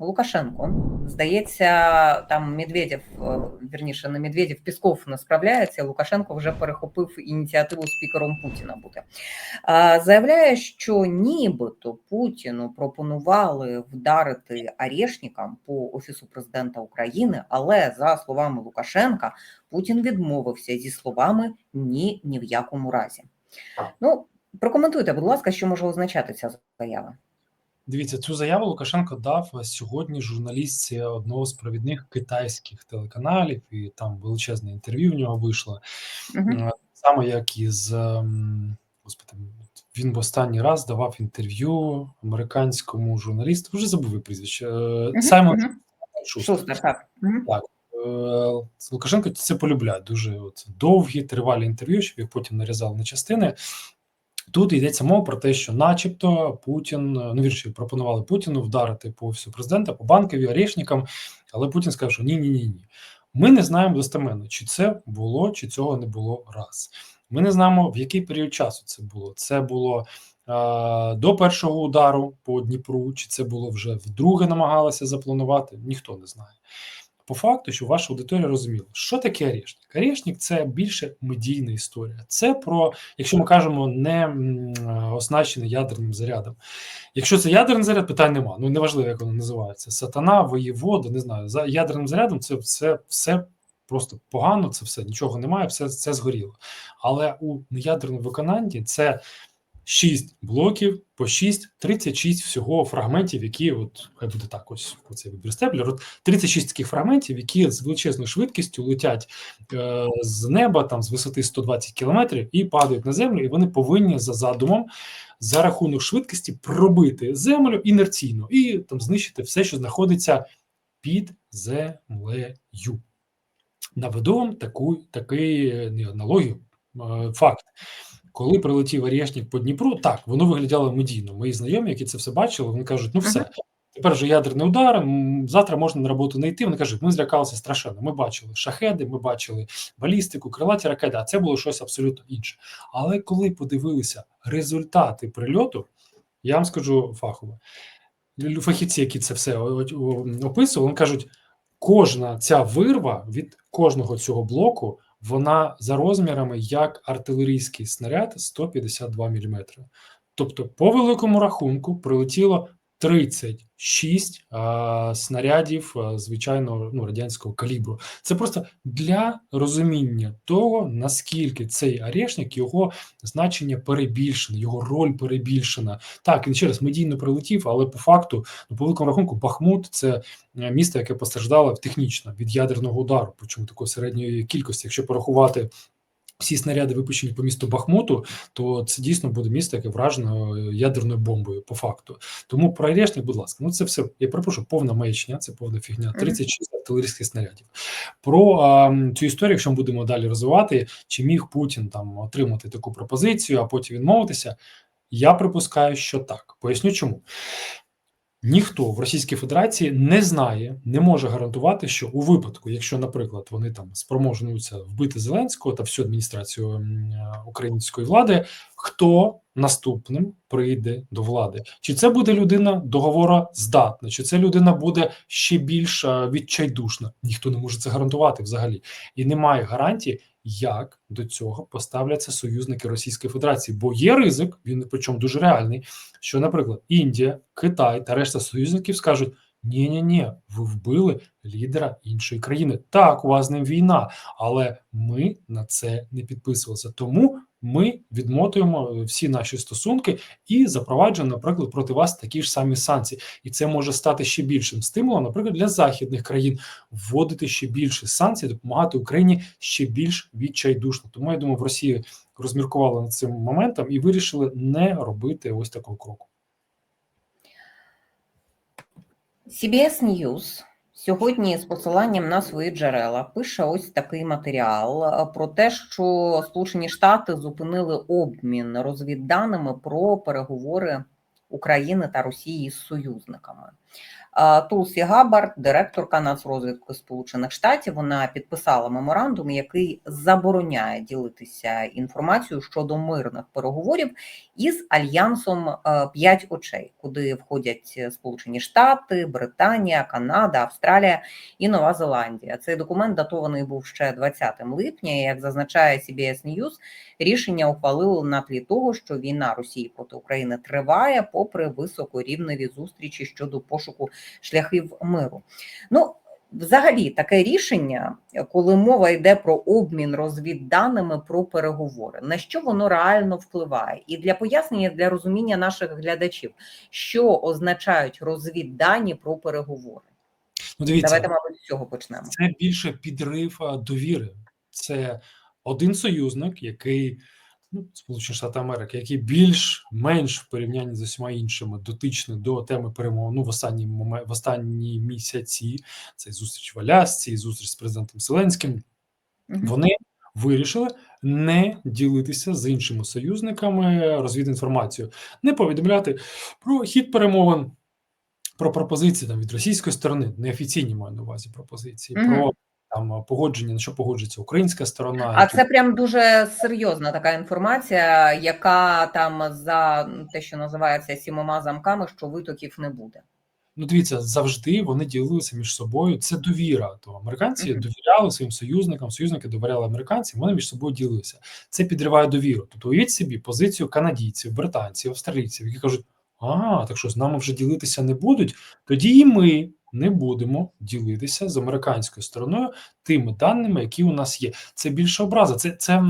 Лукашенко. Здається, там Медведєв, е, вірніше, не Медведєв, Пісков не справляється. Лукашенко вже перехопив ініціативу спікером Путіна бути. Заявляє, що нібито Путіну пропонували вдарити арешникам по офісу президента України, але за словами Лукашенка, Путін відмовився зі словами ні ні в якому разі. Ну прокоментуйте, будь ласка, що може означати ця заява. Дивіться, цю заяву Лукашенко дав сьогодні журналістці одного з провідних китайських телеканалів, і там величезне інтерв'ю в нього вийшло. Мгм. Саме як із ем, господи, він в останній раз давав інтерв'ю американському журналісту. Вже забув прізвище. Мгм, Саймон мгм. Шустер. Шустер, так. Мгм. Е, Лукашенко це полюбляє дуже от, довгі, тривалі інтерв'ю, щоб їх потім нарізали на частини. Тут йдеться мова про те, що, начебто, Путін е, ну вірші пропонували Путіну вдарити по офісу президента, по банкові, орешникам, але Путін сказав, що ні, ні, ні, ні. Ми не знаємо достеменно, чи це було, чи цього не було раз. Ми не знаємо, в який період часу це було. Це було е, до першого удару по Дніпру, чи це було вже вдруге намагалися запланувати. Ніхто не знає. По факту, що ваша аудиторія розуміла, що таке орешник? Орешник – це більше медійна історія. Це про, якщо ми кажемо, не оснащений ядерним зарядом. Якщо це ядерний заряд, питань нема. Ну неважливо, як воно називається. Сатана, воєвода, не знаю. За ядерним зарядом це все, все просто погано, це все нічого немає, все це згоріло. Але у неядерному виконанні це 6 блоків по 6, 36 всього фрагментів, які от хай буде так, ось оцей вибір степлер. От 36 таких фрагментів, які з величезною швидкістю летять е, з неба, там з висоти 120 кілометрів, і падають на землю, і вони повинні за задумом за рахунок швидкості пробити землю інерційно і там знищити все, що знаходиться під землею. Наведу вам таку такий не аналогію, е, факт. Коли прилетів Орєшнік по Дніпру, так воно виглядало медійно. Мої знайомі, які це все бачили, вони кажуть: ну все, тепер вже ядерний удар. Завтра можна на роботу не йти. Вони кажуть, ми злякалися страшенно. Ми бачили шахеди, ми бачили балістику, крилаті ракети, а це було щось абсолютно інше. Але коли подивилися результати прильоту, я вам скажу фахово. Фахівці, які це все описували, вони кажуть, кожна ця вирва від кожного цього блоку вона за розмірами як артилерійський снаряд 152 мм. Тобто, по великому рахунку прилетіло 36 а, снарядів, а, звичайно, ну, радянського калібру. Це просто для розуміння того, наскільки цей орешник, його значення перебільшене, його роль перебільшена. Так, він ще раз медійно прилетів, але по факту, ну, по великому рахунку, Бахмут це е, місто, яке постраждало технічно від ядерного удару, причому такої середньої кількості. Якщо порахувати всі снаряди, випущені по місту Бахмуту, то це дійсно буде місто, яке вражено е, ядерною бомбою, по факту. Тому про Орешник, будь ласка, ну це все. Я перепрошую, повна маячня, це повна фігня. 36 артилерійських снарядів. Про а, цю історію, якщо ми будемо далі розвивати, чи міг Путін там отримати таку пропозицію, а потім відмовитися. Я припускаю, що так. Поясню чому. Ніхто в Російській Федерації не знає, не може гарантувати, що у випадку, якщо, наприклад, вони там спроможнуються вбити Зеленського та всю адміністрацію е, української влади, хто наступним прийде до влади? Чи це буде людина договора здатна, чи це людина буде ще більш е, відчайдушна? Ніхто не може це гарантувати взагалі, і немає гарантії, як до цього поставляться союзники Російської Федерації, бо є ризик, він причому дуже реальний що, наприклад, Індія, Китай та решта союзників скажуть: ні, ні, ні, ви вбили лідера іншої країни. Так, у вас з ним війна, але ми на це не підписувалися. Тому ми відмотуємо е, всі наші стосунки і запроваджуємо, наприклад, проти вас такі ж самі санкції. І це може стати ще більшим стимулом, наприклад, для західних країн вводити ще більше санкцій, допомагати Україні ще більш відчайдушно. Тому я думаю, в Росії розміркували над цим моментом і вирішили не робити ось такого кроку. CBS News сьогодні з посиланням на свої джерела пише ось такий матеріал е, про те, що Сполучені Штати зупинили обмін розвідданими про переговори України та Росії з союзниками. Тулсі Габбард, директорка Нацрозвідки Сполучених Штатів, вона підписала меморандум, який забороняє ділитися інформацією щодо мирних переговорів із альянсом е, п'ять очей, куди входять Сполучені Штати, Британія, Канада, Австралія і Нова Зеландія. Цей документ датований був ще 20 липня. Як зазначає CBS News, рішення ухвалили на тлі того, що війна Росії проти України триває, попри високорівневі зустрічі щодо пошуку шляхів миру. Ну, взагалі, таке рішення, коли мова йде про обмін розвідданими про переговори, на що воно реально впливає? І для пояснення для розуміння наших глядачів, що означають розвіддані про переговори. Ну, дивіться, Давайте, мабуть, з цього почнемо. це більше підрив довіри. Це один союзник, який ну, Сполучені Штати Америки, який більш-менш в порівнянні з усіма іншими дотичний до теми перемоги ну, в останні моме- в останні місяці. Це зустріч в Алясці, зустріч з президентом Зеленським. Вони вирішили не ділитися з іншими союзниками розвідінформацією, не повідомляти про хід перемовин, про пропозиції там від російської сторони, неофіційні маю на увазі пропозиції, про там погодження, на що погоджується українська сторона. А це прям дуже серйозна така інформація, яка там за те, що називається сімома замками, що витоків не буде. Ну, дивіться, завжди вони ділилися між собою. Це довіра. То американці Мгм. довіряли своїм союзникам, союзники довіряли американцям. Вони між собою ділилися. Це підриває довіру. Тобто, уявіть собі позицію канадійців, британців, австралійців, які кажуть: а так що з нами вже ділитися не будуть. Тоді і ми не будемо ділитися з американською стороною тими даними, які у нас є. Це більше образа. Це це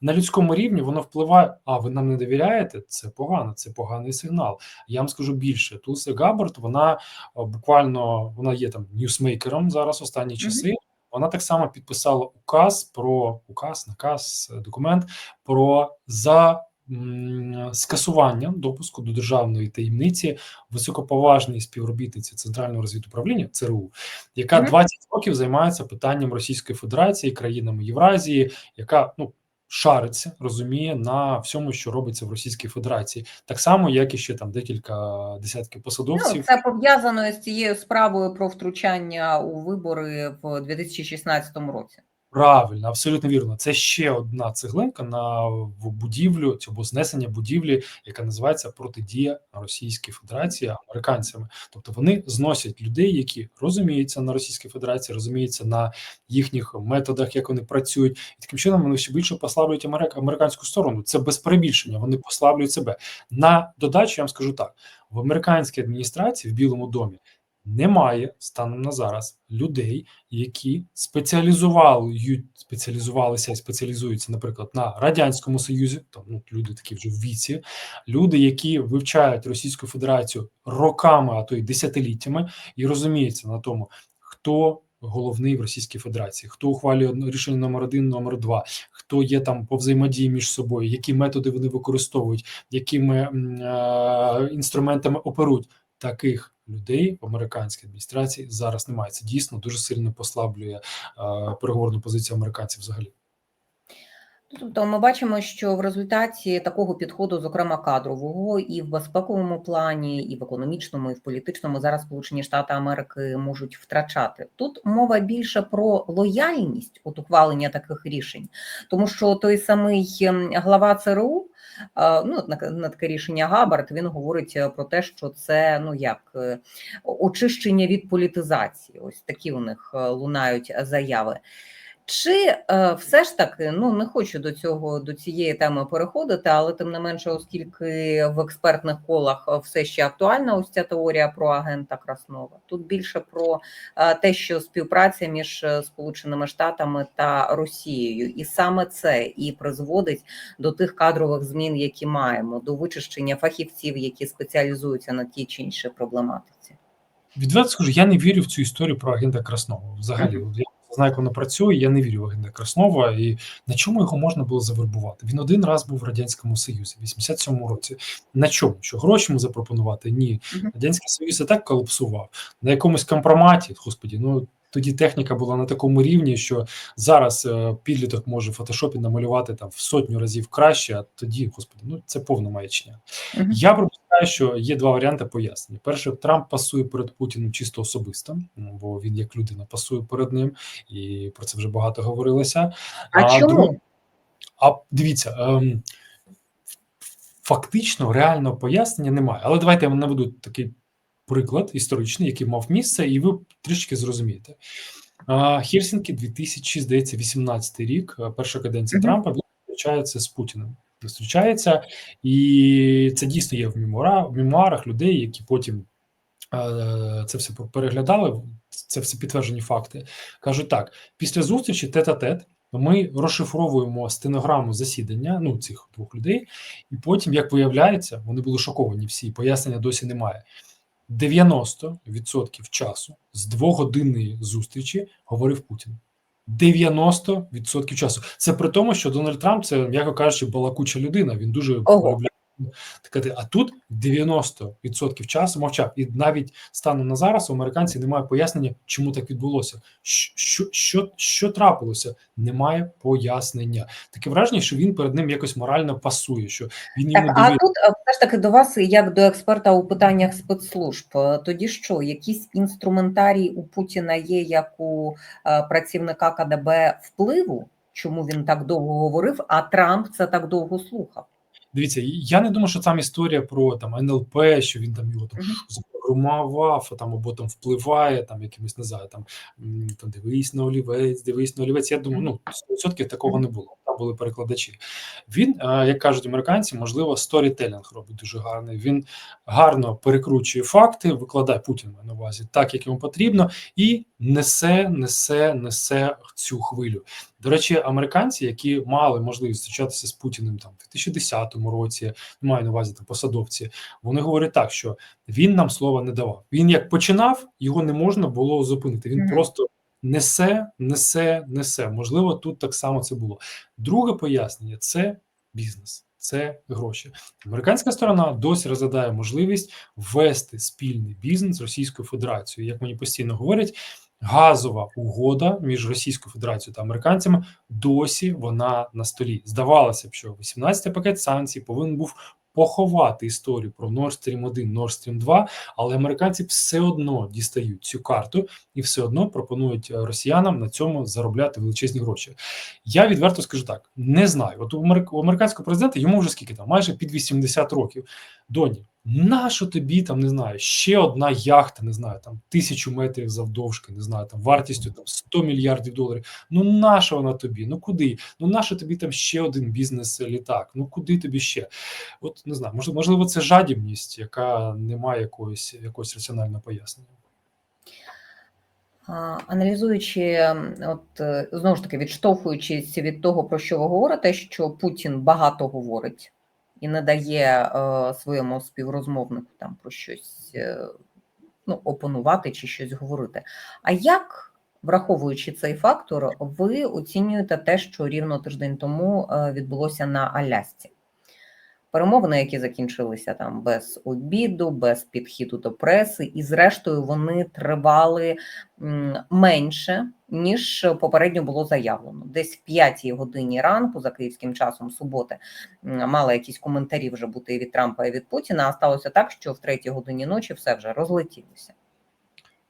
на людському рівні воно впливає. А ви нам не довіряєте? Це погано, це поганий сигнал. Я вам скажу більше. Тулси Габбард, вона буквально вона є там ньюсмейкером зараз останні часи. Вона так само підписала указ про указ, наказ, документ про за м, скасування допуску до державної таємниці високоповажній співробітниці Центрального розвідуправління ЦРУ, яка Мгм. 20 років займається питанням Російської Федерації, країнами Євразії, яка ну шариться, розуміє на всьому, що робиться в Російській Федерації, так само, як і ще там декілька десятків Ну, посадовців. це пов'язано з цією справою про втручання у вибори в 2016 році. Правильно, абсолютно вірно. Це ще одна цеглинка на будівлю або знесення будівлі, яка називається протидія Російській Федерації американцями. Тобто вони зносять людей, які розуміються на Російській Федерації, розуміються на їхніх методах, як вони працюють, і таким чином вони ще більше послаблюють америк- американську сторону. Це без перебільшення. Вони послаблюють себе. На додачу я вам скажу так: в американській адміністрації в Білому домі немає станом на зараз людей, які спеціалізували спеціалізувалися і спеціалізуються, наприклад, на радянському союзі. Там ну люди такі вже в віці, люди, які вивчають Російську Федерацію роками, а то й десятиліттями, і розуміються на тому, хто. Головний в Російській Федерації, хто ухвалює рішення номер один, номер два, хто є там по взаємодії між собою, які методи вони використовують, якими е, інструментами оперують. Таких людей в американській адміністрації зараз немає. Це дійсно дуже сильно послаблює е, переговорну позицію американців взагалі. Тобто ми бачимо, що в результаті такого підходу, зокрема кадрового, і в безпековому плані, і в економічному, і в політичному зараз Сполучені Штати Америки можуть втрачати. Тут мова більше про лояльність от ухвалення таких рішень, тому що той самий ем, глава ЦРУ. е, Ну, на, таке рішення Габард він говорить е, про те, що це ну як е, очищення від політизації. Ось такі у них лунають заяви. Чи е, все ж таки, ну не хочу до цього до цієї теми переходити, але тим не менше, оскільки в експертних колах е, все ще актуальна ось ця теорія про агента Краснова. Тут більше про е, те, що співпраця між Сполученими Штатами та Росією, і саме це і призводить до тих кадрових змін, які маємо, до вичищення фахівців, які спеціалізуються на тій чи іншій проблематиці. Відверто скажу, я не вірю в цю історію про агента Краснова. Взагалі, От я знаю, як вона працює. Я не вірю в агента Краснова. І на чому його можна було завербувати? Він один раз був в радянському союзі, в 87-му році. На чому? Що гроші йому запропонувати? Ні, радянський союз і так колапсував на якомусь компроматі. Господі, ну. Тоді техніка була на такому рівні, що зараз е, підліток може в фотошопі намалювати там в сотню разів краще, а тоді, господи, ну це повна маячня. Мгм. Я пропускаю вважаю, що є два варіанти пояснення. Перше, Трамп пасує перед Путіним чисто особисто, ну, бо він як людина пасує перед ним, і про це вже багато говорилося. А чому? друге- а дивіться, ем, фактично реального пояснення немає. Але давайте я вам наведу такий приклад історичний, який мав місце, і ви трішки зрозумієте. А, Хельсінкі 2018 рік, е, перша каденція Мгм. Трампа, він зустрічається з Путіним. Зустрічається, і це дійсно є в мемуара, в мемуарах людей, які потім е, це все переглядали. Це все підтверджені факти. Кажуть так: після зустрічі тет-а-тет ми розшифровуємо стенограму засідання ну цих двох людей, і потім, як виявляється, вони були шоковані всі. Пояснення досі немає. 90% часу з двогодинної зустрічі говорив Путін. 90% часу. Це при тому, що Дональд Трамп це, м'яко кажучи, балакуча людина. Він дуже Ого. полюбляє. А тут 90% часу мовчав. І навіть станом на зараз у американців немає пояснення, чому так відбулося. Що, що, що, трапилося? Немає пояснення. Таке враження, що він перед ним якось морально пасує, що він йому Так, а тут е, все ж таки до вас, як до експерта у питаннях спецслужб, е, тоді що, якийсь інструментарій у Путіна є, як у е, працівника КДБ впливу, чому він так довго говорив, а Трамп це так довго слухав? Дивіться, я не думаю, що там історія про там НЛП, що він там його там Мгм. там або там впливає, там якимось не знаю, там, там дивись на олівець, дивись на олівець. Я думаю, ну 100% такого не було. Там були перекладачі. Він, е, як кажуть американці, можливо, сторітелінг робить дуже гарний. Він гарно перекручує факти, викладає Путін на увазі так, як йому потрібно, і несе, несе, несе цю хвилю. До речі, американці, які мали можливість зустрічатися з Путіним там в 2010 році, маю на увазі там посадовці, вони говорять так, що він нам слова не давав. Він як починав, його не можна було зупинити. Він Мгм. просто несе, несе, несе. Можливо, тут так само це було. Друге пояснення це бізнес. Це гроші. Американська сторона досі розглядає можливість ввести спільний бізнес з Російською Федерацією. Як мені постійно говорять, газова угода між Російською Федерацією та американцями досі вона на столі. Здавалося б, що 18-й пакет санкцій повинен був поховати історію про Nord Stream 1, Nord Stream 2, але американці все одно дістають цю карту і все одно пропонують е, росіянам на цьому заробляти величезні гроші. Я відверто скажу так: не знаю. От у американського президента йому вже скільки там, майже під 80 років. Доні, нащо тобі там не знаю, ще одна яхта, не знаю, там тисячу метрів завдовжки, не знаю, там вартістю там 100 мільярдів доларів. Ну наша вона тобі? Ну куди? Ну нащо тобі там ще один бізнес-літак? Ну куди тобі ще? От не знаю, можливо, це жадібність, яка не має якогось якогось раціонального пояснення. Аналізуючи, от е, знову ж таки, відштовхуючись від того, про що ви говорите, що Путін багато говорить і не дає е, своєму співрозмовнику там про щось е, ну, опонувати чи щось говорити. А як, враховуючи цей фактор, ви оцінюєте те, що рівно тиждень тому е, відбулося на Алясці? Перемовини, які закінчилися там без обіду, без підхіду до преси, і зрештою вони тривали менше ніж попередньо було заявлено. Десь в п'ятій годині ранку за київським часом суботи мали якісь коментарі вже бути і від Трампа і від Путіна. А сталося так, що в третій годині ночі все вже розлетілося.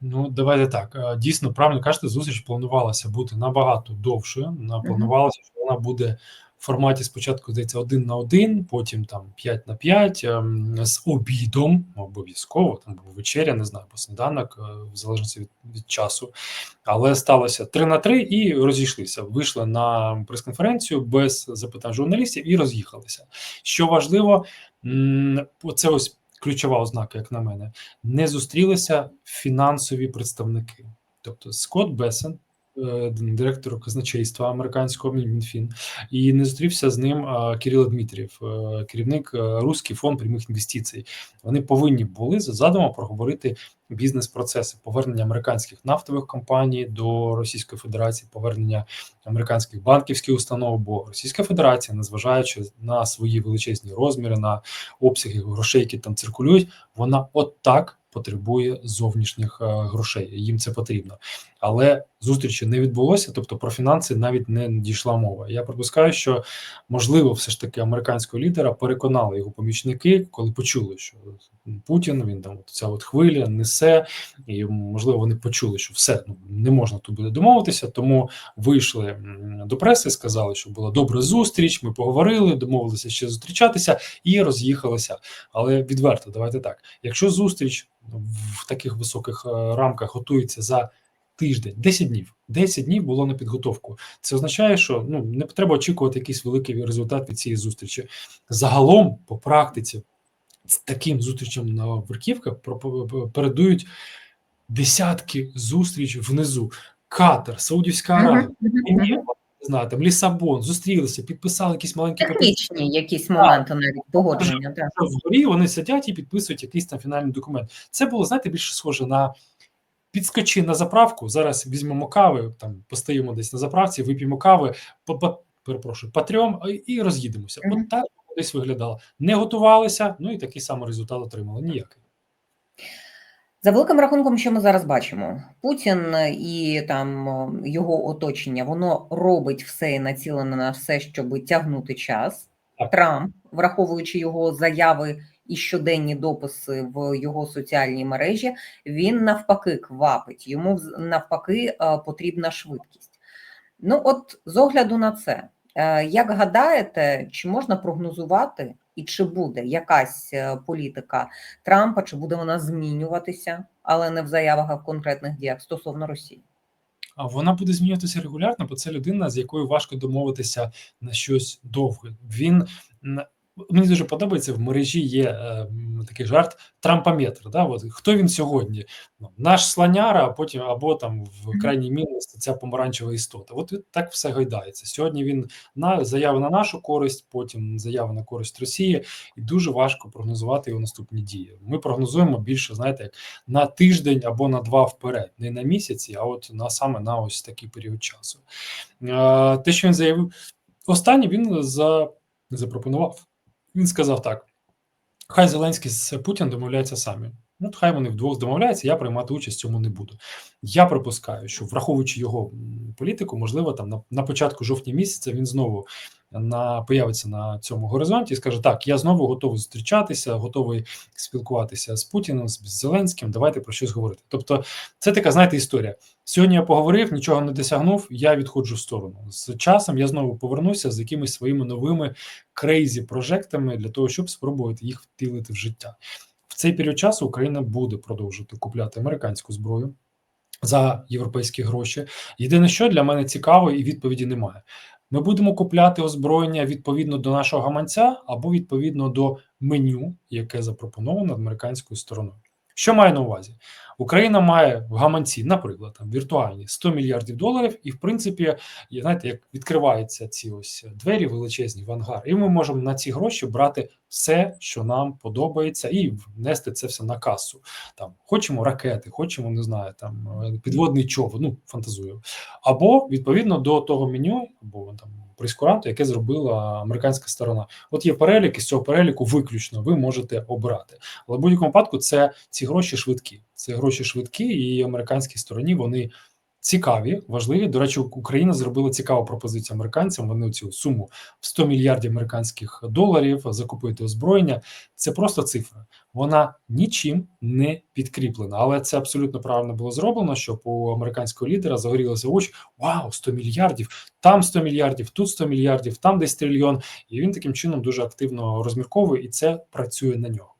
Ну, давайте так. Е, Дійсно, правильно кажете, зустріч планувалася бути набагато довшою. На- Планувалося, що вона буде форматі спочатку, здається, один на один, потім там 5 на 5, ем, з обідом, обов'язково, там був вечеря, не знаю, або сніданок, е, в залежності від, від часу. Але сталося 3 на 3 і розійшлися. Вийшли на прес-конференцію без запитань журналістів і роз'їхалися. Що важливо, це ось ключова ознака, як на мене не зустрілися фінансові представники. Тобто Скотт Бесен, е, директор казначейства американського Мінфін, і не зустрівся з ним Кирило Дмитрів, е, керівник е, Руський фонд прямих інвестицій. Вони повинні були за задумом проговорити бізнес-процеси, повернення американських нафтових компаній до Російської Федерації, повернення американських банківських установ, бо Російська Федерація, незважаючи на свої величезні розміри, на обсяги грошей, які там циркулюють, вона от так потребує зовнішніх е, грошей. Їм це потрібно, але зустрічі не відбулося. Тобто про фінанси навіть не дійшла мова. Я припускаю, що можливо, все ж таки американського лідера переконали його помічники, коли почули, що Путін він там ця от хвиля несе, і можливо вони почули, що все ну не можна тут буде домовитися. Тому вийшли до преси, сказали, що була добра зустріч. Ми поговорили, домовилися ще зустрічатися і роз'їхалися. Але відверто, давайте так: якщо зустріч в таких високих е, рамках готується за тиждень, 10 днів, 10 днів було на підготовку. Це означає, що ну не треба очікувати якийсь великий результат від цієї зустрічі. Загалом, по практиці, таким зустрічам на верхівках передують десятки зустрічей внизу. Катар, Саудівська Аравія, знаю, там Лісабон, зустрілися, підписали якісь маленькі. Технічні якісь моменти навіть погодження. Так. Вгорі вони сидять і підписують якийсь там фінальний документ. Це було, знаєте, більше схоже на підскочи на заправку. Зараз візьмемо кави, там постоїмо десь на заправці, вип'ємо кави, по, по, перепрошую, потрьом і роз'їдемося. Мгм. От так десь виглядало. Не готувалися, ну і такий самий результат отримали. Ніякий. За великим рахунком, що ми зараз бачимо, Путін і там його оточення, воно робить все і націлене на все, щоб тягнути час. Так. Трамп, враховуючи його заяви і щоденні дописи в його соціальній мережі, він навпаки квапить. Йому навпаки е, потрібна швидкість. Ну, от з огляду на це, як гадаєте, чи можна прогнозувати і чи буде якась е, політика Трампа, чи буде вона змінюватися, але не в заявах, а в конкретних діях стосовно Росії? Вона буде змінюватися регулярно, бо це людина, з якою важко домовитися на щось довго. Він мені дуже подобається в мережі. Є е, такий жарт Трампометр. Да? От, хто він сьогодні? Ну, наш слоняра, а потім або там в крайній мінус ця помаранчева істота. От так все гайдається. Сьогодні він на заяви на нашу користь, потім заяви на користь Росії, і дуже важко прогнозувати його наступні дії. Ми прогнозуємо більше, знаєте, як на тиждень або на два вперед, не на місяці, а от на саме на ось такий період часу. Е, Те, що він заявив, останнє він за, запропонував. Він сказав так: хай Зеленський з Путін домовляються самі. Ну, от хай вони вдвох домовляються, я приймати участь в цьому не буду. Я припускаю, що враховуючи його політику, можливо, там на, на початку жовтня місяця він знову на появиться на цьому горизонті і скаже: Так, я знову готовий зустрічатися, готовий спілкуватися з Путіним, з Зеленським. Давайте про щось говорити. Тобто, це така, знаєте, історія. Сьогодні я поговорив, нічого не досягнув. Я відходжу в сторону. З часом я знову повернуся з якимись своїми новими крейзі прожектами для того, щоб спробувати їх втілити в життя. Цей період часу Україна буде продовжувати купляти американську зброю за європейські гроші. Єдине, що для мене цікаво, і відповіді немає. Ми будемо купляти озброєння відповідно до нашого гаманця або відповідно до меню, яке запропоновано американською стороною. Що має на увазі? Україна має в гаманці, наприклад, там віртуальні 100 мільярдів доларів, і в принципі, знаєте, як відкриваються ці ось двері величезні в ангар, і ми можемо на ці гроші брати все, що нам подобається, і внести це все на касу. Там хочемо ракети, хочемо, не знаю, там підводний човен, ну фантазую. Або відповідно до того меню, або там прескуранту, яке зробила американська сторона. От є перелік, і з цього переліку виключно ви можете обрати. Але в будь-якому випадку це ці гроші швидкі. Це гроші швидкі, і американській стороні вони цікаві, важливі. До речі, Україна зробила цікаву пропозицію американцям. Вони цю суму в 100 мільярдів американських доларів закупити озброєння. Це просто цифра. Вона нічим не підкріплена, але це абсолютно правильно було зроблено, щоб у американського лідера загорілися очі. Вау, 100 мільярдів! Там 100 мільярдів, тут 100 мільярдів, там десь трильйон. І він таким чином дуже активно розмірковує, і це працює на нього.